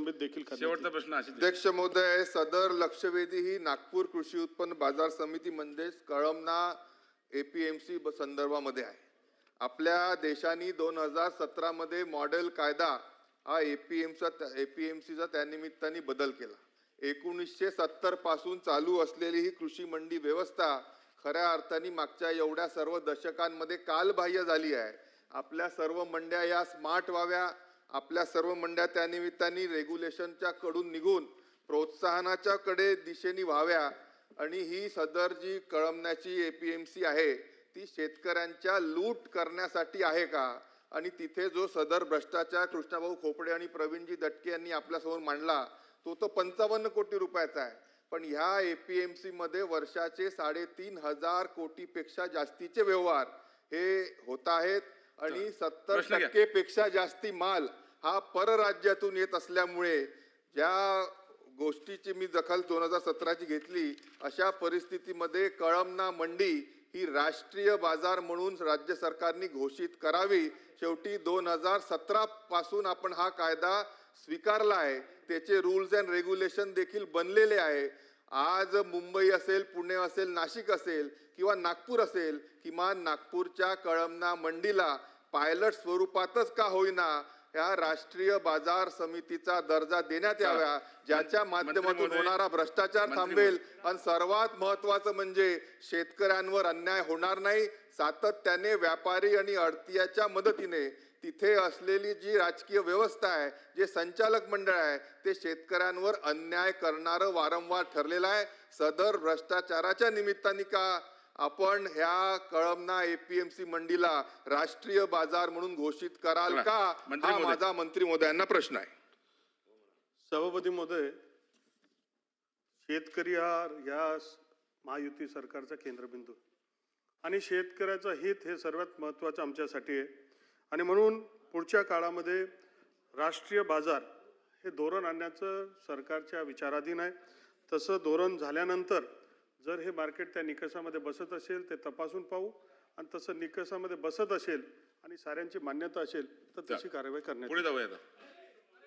निलंबित देखील शेवटचा. प्रश्न अध्यक्ष महोदय सदर लक्षवेधी ही नागपूर कृषी उत्पन्न बाजार समिती म्हणजेच कळमना एपीएमसी संदर्भामध्ये आहे. आपल्या देशाने दोन हजार सतरामध्ये मॉडेल कायदा हा एपीएमचा एपीएमसीचा त्यानिमित्ताने बदल केला. एकोणीसशे सत्तरपासून चालू असलेली ही कृषी मंडी व्यवस्था खऱ्या अर्थाने मागच्या एवढ्या सर्व दशकांमध्ये कालबाह्य झाली आहे. आपल्या सर्व मंड्या या स्मार्ट व्हाव्या आपल्या सर्व मंड्या त्यानिमित्ताने रेग्युलेशनच्या कडून निघून प्रोत्साहनाच्या कडे दिशेने व्हाव्या आणि ही सदर जी कळमण्याची सी आहे ती शेतकऱ्यांच्या लूट करण्यासाठी आहे का? आणि तिथे जो सदर भ्रष्टाचार कृष्णाभाऊ खोपडे आणि प्रवीणजी दटके यांनी आपल्यासमोर मांडला तो तो पंचावन्न कोटी रुपयाचा आहे. पण ह्या ए पी एम सीमध्ये वर्षाचे साडेतीन हजार कोटीपेक्षा जास्तीचे व्यवहार हे होत आहेत. आणि सत्तर प्रश्न घ्या. टक्केपेक्षा जास्ती माल हा परराज्यातून येत असल्यामुळे ज्या गोष्टीची मी दखल दोन हजार सतराची घेतली अशा परिस्थितीमध्ये कळमना मंडी ही राष्ट्रीय बाजार म्हणून राज्य सरकारने घोषित करावी. शेवटी दोन हजार सतरा पासून आपण हा कायदा स्वीकारला आहे. त्याचे रूल्स अँड रेग्युलेशन देखील बनलेले आहे. आज मुंबई असेल पुणे असेल नाशिक असेल किंवा नागपूर असेल किमान नागपूरच्या कळमना मंडीला पायलट स्वरूपातच का होईना या राष्ट्रीय बाजार समितीचा दर्जा देण्यात यावा ज्याच्या माध्यमातून होणारा भ्रष्टाचार थांबेल. आणि सर्वात महत्वाचं म्हणजे शेतकऱ्यांवर अन्याय होणार नाही सातत्याने व्यापारी आणि अडतीयाच्या मदतीने तिथे असलेली जी राजकीय व्यवस्था आहे जे संचालक मंडळ आहे ते शेतकऱ्यांवर अन्याय करणारं वारंवार ठरलेलं आहे सदर भ्रष्टाचाराच्या निमित्ताने का आपण ह्या कळमना एपीएमसी मंडीला राष्ट्रीय बाजार म्हणून घोषित कराल का मंत्री हा महोदय. माझा मंत्री महोदयांना प्रश्न आहे सभापती महोदय शेतकरी हा या महायुती सरकारचा केंद्रबिंदू. आणि शेतकऱ्याचं हित हे सर्वात महत्त्वाचं आमच्यासाठी आहे आणि म्हणून पुढच्या काळामध्ये राष्ट्रीय बाजार हे धोरण आणण्याचं सरकारच्या विचाराधीन आहे. तसं धोरण झाल्यानंतर जर हे मार्केट त्या निकषामध्ये बसत असेल ते तपासून पाहू. आणि तसं निकषामध्ये बसत असेल आणि साऱ्यांची मान्यता असेल तर तशी कारवाई करण्यात. पुढे जाऊया